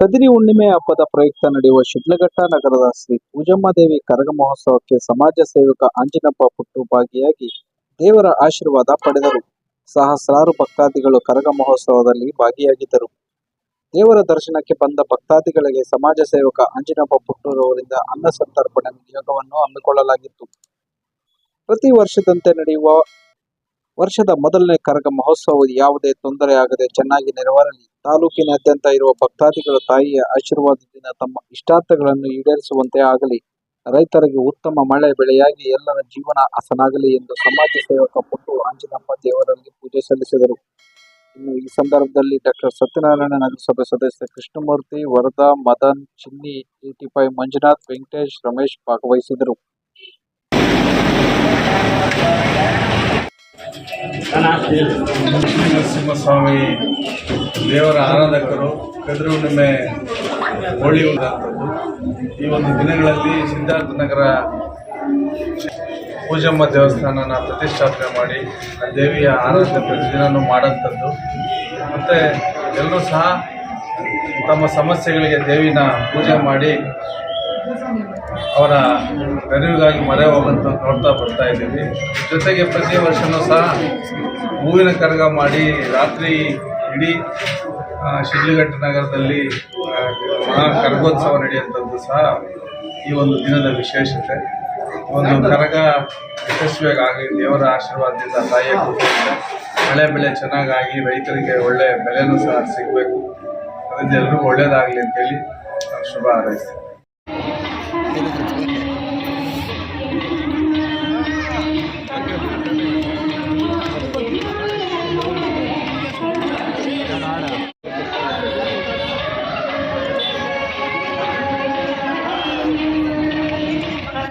ಕದಿರಿ ಹುಣ್ಣಿಮೆ ಹಬ್ಬದ ಪ್ರಯುಕ್ತ ನಡೆಯುವ ಶಿಡ್ಲಘಟ್ಟ ನಗರದ ಶ್ರೀ ಪೂಜಮ್ಮ ದೇವಿ ಕರಗ ಮಹೋತ್ಸವಕ್ಕೆ ಸಮಾಜ ಸೇವಕ ಅಂಜಿನಪ್ಪ ಪುಟ್ಟು ಭಾಗಿಯಾಗಿ ದೇವರ ಆಶೀರ್ವಾದ ಪಡೆದರು. ಸಹಸ್ರಾರು ಭಕ್ತಾದಿಗಳು ಕರಗ ಮಹೋತ್ಸವದಲ್ಲಿ ಭಾಗಿಯಾಗಿದ್ದರು. ದೇವರ ದರ್ಶನಕ್ಕೆ ಬಂದ ಭಕ್ತಾದಿಗಳಿಗೆ ಸಮಾಜ ಸೇವಕ ಅಂಜಿನಪ್ಪ ಪುಟ್ಟೂರವರಿಂದ ಅನ್ನ ಸಂತರ್ಪಣೆ ನಿಯೋಗವನ್ನು ಹಮ್ಮಿಕೊಳ್ಳಲಾಗಿತ್ತು. ಪ್ರತಿ ವರ್ಷದಂತೆ ನಡೆಯುವ ವರ್ಷದ ಮೊದಲನೇ ಕರಗ ಮಹೋತ್ಸವ ಯಾವುದೇ ತೊಂದರೆ ಆಗದೆ ಚೆನ್ನಾಗಿ ನೆರವೇರಲಿ. ತಾಲೂಕಿನಾದ್ಯಂತ ಇರುವ ಭಕ್ತಾದಿಗಳ ತಾಯಿಯ ಆಶೀರ್ವಾದದಿಂದ ತಮ್ಮ ಇಷ್ಟಾರ್ಥಗಳನ್ನು ಈಡೇರಿಸುವಂತೆ ಆಗಲಿ. ರೈತರಿಗೆ ಉತ್ತಮ ಮಳೆ ಬೆಳೆಯಾಗಿ ಎಲ್ಲರ ಜೀವನ ಹಸನಾಗಲಿ ಎಂದು ಸಮಾಜ ಸೇವಕ ಪುಟ್ಟು ಆಂಜನಪ್ಪ ದೇವರಲ್ಲಿ ಪೂಜೆ ಸಲ್ಲಿಸಿದರು. ಇನ್ನು ಈ ಸಂದರ್ಭದಲ್ಲಿ ಡಾಕ್ಟರ್ ಸತ್ಯನಾರಾಯಣ ನಗರಸಭೆ ಸದಸ್ಯ ಕೃಷ್ಣಮೂರ್ತಿ ವರದಾ ಮದನ್, ಚಿನ್ನಿ ಟಿಟಿಪೈ ಮಂಜುನಾಥ್, ವೆಂಕಟೇಶ್, ರಮೇಶ್ ಭಾಗವಹಿಸಿದರು. ನರಸಿಂಹಸ್ವಾಮಿ ದೇವರ ಆರಾಧಕರು ಕದ್ರು ಹುಣ್ಣಿಮೆ ಹೋಳಿ ಉಂಟಾಗ್ತದ್ದು ಈ ಒಂದು ದಿನಗಳಲ್ಲಿ ಸಿದ್ಧಾರ್ಥ ನಗರ ಪೂಜಮ್ಮ ದೇವಸ್ಥಾನನ ಪ್ರತಿಷ್ಠಾಪನೆ ಮಾಡಿ ಆ ದೇವಿಯ ಆರಾಧನೆ ಪ್ರತಿದಿನವೂ ಮಾಡೋಂಥದ್ದು ಮತ್ತು ಎಲ್ಲರೂ ಸಹ ತಮ್ಮ ಸಮಸ್ಯೆಗಳಿಗೆ ದೇವಿನ ಪೂಜೆ ಮಾಡಿ ಅವರ ನೆರವಿಗಾಗಿ ಮರೆ ಹೋಗಂತ ನೋಡ್ತಾ ಬರ್ತಾ ಇದ್ದೀವಿ. ಜೊತೆಗೆ ಪ್ರತಿ ವರ್ಷವೂ ಸಹ ಹೂವಿನ ಕರಗ ಮಾಡಿ ರಾತ್ರಿ ಇಡೀ ಶಿಡ್ಲಘಟ್ಟ ನಗರದಲ್ಲಿ ಮಹಾ ಕರಗೋತ್ಸವ ನಡೆಯುವಂಥದ್ದು ಸಹ ಈ ಒಂದು ದಿನದ ವಿಶೇಷತೆ. ಒಂದು ಕರಗ ಯಶಸ್ವಿಯಾಗಿ ದೇವರ ಆಶೀರ್ವಾದದಿಂದ ತಾಯಿಯ ಕೃಪೆಯಿಂದ ಮಳೆ ಬೆಳೆ ಚೆನ್ನಾಗಾಗಿ ರೈತರಿಗೆ ಒಳ್ಳೆಯ ಬೆಲೆನೂ ಸಹ ಸಿಗಬೇಕು. ಅದರಿಂದ ಎಲ್ರಿಗೂ ಒಳ್ಳೆಯದಾಗಲಿ ಅಂತೇಳಿ ಶುಭ ಹಾರೈಸ್ತೇನೆ. Ini 专业